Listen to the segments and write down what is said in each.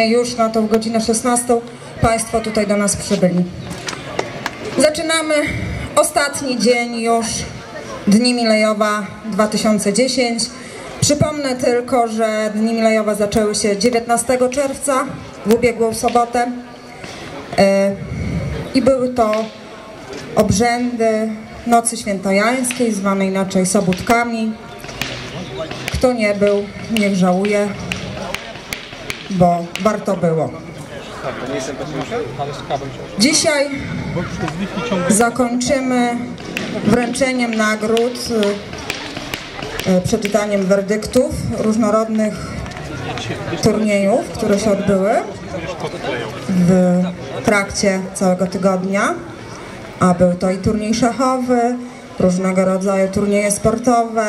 Już na tą godzinę 16 Państwo tutaj do nas przybyli. Zaczynamy ostatni dzień już Dni Milejowa 2010. Przypomnę tylko, że Dni Milejowa zaczęły się 19 czerwca w ubiegłą sobotę E, i były to obrzędy Nocy Świętojańskiej, zwanej inaczej Sobótkami. Kto nie był, niech żałuje, bo warto było. Dzisiaj zakończymy wręczeniem nagród, y, y, przeczytaniem werdyktów różnorodnych turniejów, które się odbyły w trakcie całego tygodnia. A był to i turniej szachowy, różnego rodzaju turnieje sportowe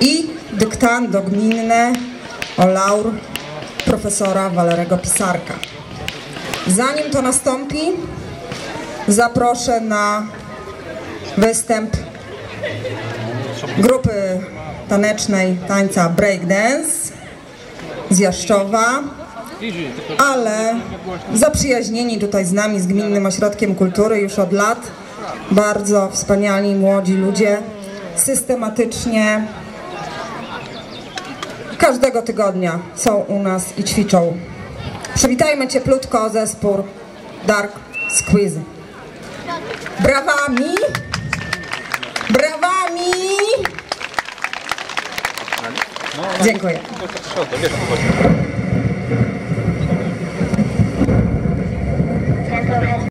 i dyktando gminne o laur profesora Walerego Pisarka. Zanim to nastąpi, zaproszę na występ grupy tanecznej tańca breakdance z Jaszczowa, ale zaprzyjaźnieni tutaj z nami, z Gminnym Ośrodkiem Kultury już od lat, bardzo wspaniali młodzi ludzie, systematycznie każdego tygodnia są u nas i ćwiczą. Przywitajmy cieplutko zespół Dark Squeeze. Brawami! Brawami! Dziękuję.